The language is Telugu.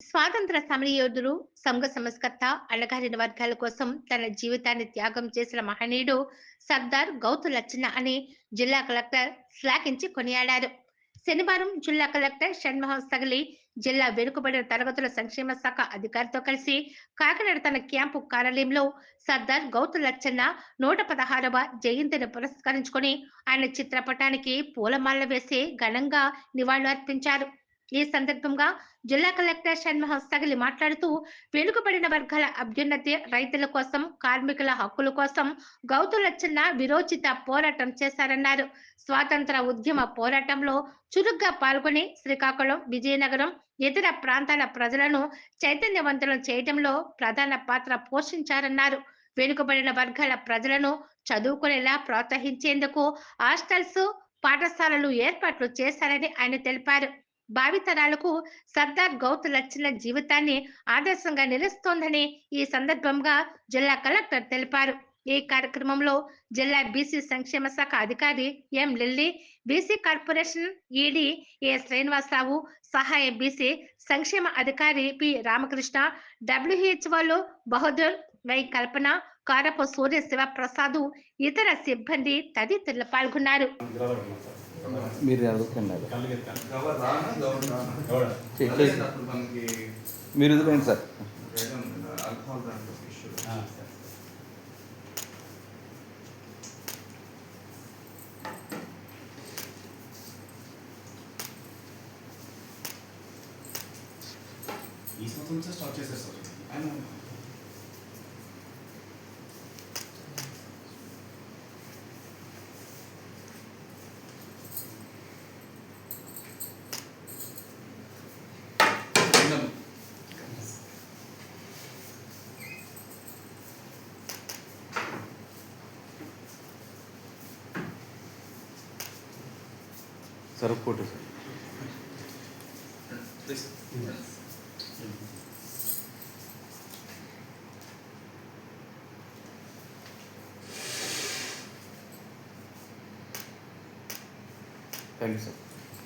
స్వాతంత్ర సమరయోధుడు సంఘ సంస్కర్త అణగారిన వర్గాల కోసం తన జీవితాన్ని త్యాగం చేసిన మహనీయుడు సర్దార్ గౌతు లచ్చన్న అని జిల్లా కలెక్టర్ శ్లాఘించి కొనియాడారు. శనివారం జిల్లా కలెక్టర్ షణ్మోహన్ సగలి జిల్లా వెనుకబడిన తరగతుల సంక్షేమ శాఖ అధికారితో కలిసి కాకినాడ తన క్యాంపు కార్యాలయంలో సర్దార్ గౌతు లచ్చన్న నూట పదహారవ జయంతిని పురస్కరించుకొని ఆయన చిత్రపటానికి పూలమాల వేసి ఘనంగా నివాళులు అర్పించారు ఈ సందర్భంగా జిల్లా కలెక్టర్ షణ్మోహన్ సగలి మాట్లాడుతూ వెనుకబడిన వర్గాల అభ్యున్నతి రైతుల కోసం కార్మికుల హక్కుల కోసం గౌతు లచ్చన్న విరోచిత పోరాటం చేశారన్నారు. స్వాతంత్ర ఉద్యమ పోరాటంలో చురుగ్గా పాల్గొని శ్రీకాకుళం విజయనగరం ఇతర ప్రాంతాల ప్రజలను చైతన్యవంతులను చేయడంలో ప్రధాన పాత్ర పోషించారన్నారు. వెనుకబడిన వర్గాల ప్రజలను చదువుకునేలా ప్రోత్సహించేందుకు హాస్టల్స్ పాఠశాలలు ఏర్పాట్లు చేశారని ఆయన తెలిపారు. భావితరాలకు సర్దార్ గౌత్ లచ్చిన జీవితాన్ని ఆదర్శంగా నిలుస్తోందని ఈ సందర్భంగా జిల్లా కలెక్టర్ తెలిపారు. ఈ కార్యక్రమంలో జిల్లా బీసీ సంక్షేమ శాఖ అధికారి M Lilly BC corporation ED A Srinivasarao సహాయ బీసీ సంక్షేమ అధికారి పి రామకృష్ణ డబ్ల్యూహెచ్ఓలు బహదూర్ వై కల్పన కారపు సూర్య శివప్రసాద్ ఇతర సిబ్బంది తదితరులు పాల్గొన్నారు. మీరు మనకి మీరు వదిలేండి సార్. ఈ సంవత్సరం స్టార్ట్ చేసేస్తారు ఆయన sir photo sir please thank you sir